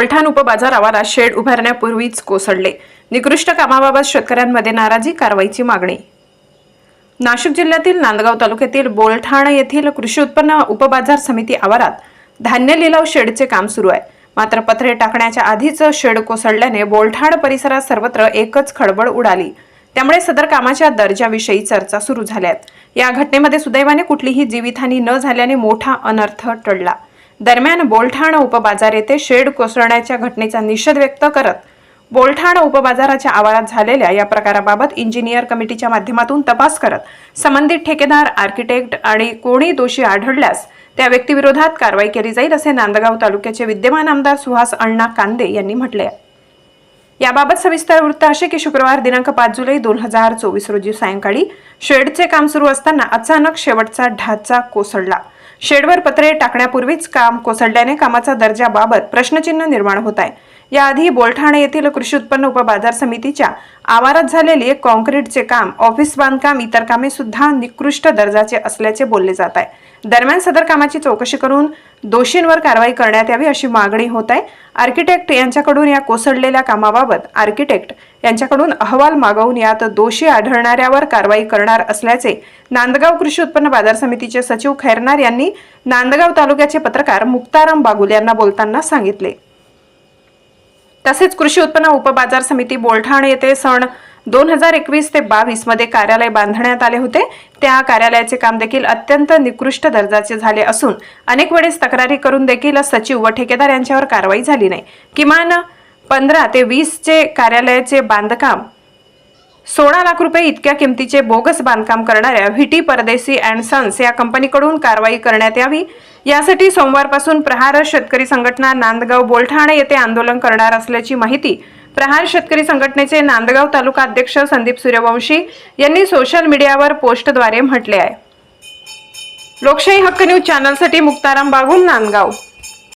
बोलठाण उपबाजार आवारात शेड उभारण्यापूर्वीच कोसळले. निकृष्ट कामाबाबत शेतकऱ्यांमध्ये नाराजी कारवाईची मागणी. नाशिक जिल्ह्यातील नांदगाव तालुक्यातील बोलठाण येथील कृषी उत्पन्न उपबाजार समिती आवारात धान्य लिलाव शेडचे काम सुरू आहे. मात्र पत्रे टाकण्याच्या आधीच शेड कोसळल्याने बोलठाण परिसरात सर्वत्र एकच खळबळ उडाली. त्यामुळे सदर कामाच्या दर्जाविषयी चर्चा सुरू झाल्यात. या घटनेमध्ये सुदैवाने कुठलीही जीवितहानी न झाल्याने मोठा अनर्थ टळला. दरम्यान बोलठाण उपबाजार येथे शेड कोसळण्याच्या घटनेचा निषेध व्यक्त करत बोलठाण उपबाजाराच्या आवारात झालेल्या या प्रकाराबाबत इंजिनियर कमिटीच्या माध्यमातून तपास करत संबंधित ठेकेदार आर्किटेक्ट आणि कोणी दोषी आढळल्यास त्या व्यक्तीविरोधात कारवाई केली जाईल असे नांदगाव तालुक्याचे विद्यमान आमदार सुहास अण्णा कांदे यांनी म्हटले आहे. याबाबत सविस्तर वृत्त असे की शुक्रवार दिनांक पाच जुलै दोन हजार चोवीस रोजी सायंकाळी शेडचे काम सुरू असताना अचानक शेवटचा ढाचा कोसळला. शेडवर पत्रे टाकण्यापूर्वीच काम कोसळल्याने कामाचा दर्जाबाबत प्रश्नचिन्ह निर्माण होत आहे. याआधी बोलठाणे येथील कृषी उत्पन्न उपबाजार समितीच्या आवारात झालेले कॉन्क्रीटचे काम ऑफिस बांधकाम इतर कामे सुद्धा निकृष्ट दर्जाचे असल्याचे बोलले जात आहे. दरम्यान सदर कामाची चौकशी करून दोषींवर कारवाई करण्यात यावी अशी मागणी होत आहे. आर्किटेक्ट यांच्याकडून या कोसळलेल्या कामाबाबत आर्किटेक्ट यांच्याकडून अहवाल मागवून यात दोषी आढळणाऱ्यावर कारवाई करणार असल्याचे नांदगाव कृषी उत्पन्न बाजार समितीचे सचिव खैरनार यांनी नांदगाव तालुक्याचे पत्रकार मुक्ताराम बागुल यांना बोलताना सांगितले. तसेच कृषी उत्पन्न उपबाजार समिती बोलठाण येथे सण दोन हजार एकवीस ते बावीसमध्ये कार्यालय बांधण्यात आले होते. त्या कार्यालयाचे काम देखील अत्यंत निकृष्ट दर्जाचे झाले असून अनेक वेळेस तक्रारी करून देखील सचिव व ठेकेदार यांच्यावर कारवाई झाली नाही. किमान पंधरा ते वीसचे कार्यालयाचे बांधकाम सोळा लाख रुपये इतक्या किमतीचे बोगस बांधकाम करणाऱ्या व्हिटी परदेसी अँड सन्स या कंपनीकडून कारवाई करण्यात यावी. यासाठी सोमवारपासून प्रहार शेतकरी संघटना नांदगाव बोलठाणे येथे आंदोलन करणार असल्याची माहिती प्रहार शेतकरी संघटनेचे नांदगाव तालुका अध्यक्ष संदीप सूर्यवंशी यांनी सोशल मीडियावर पोस्टद्वारे म्हटले आहे. लोकशाही हक्क न्यूज चॅनलसाठी मुक्ताराम बागुल नांदगाव.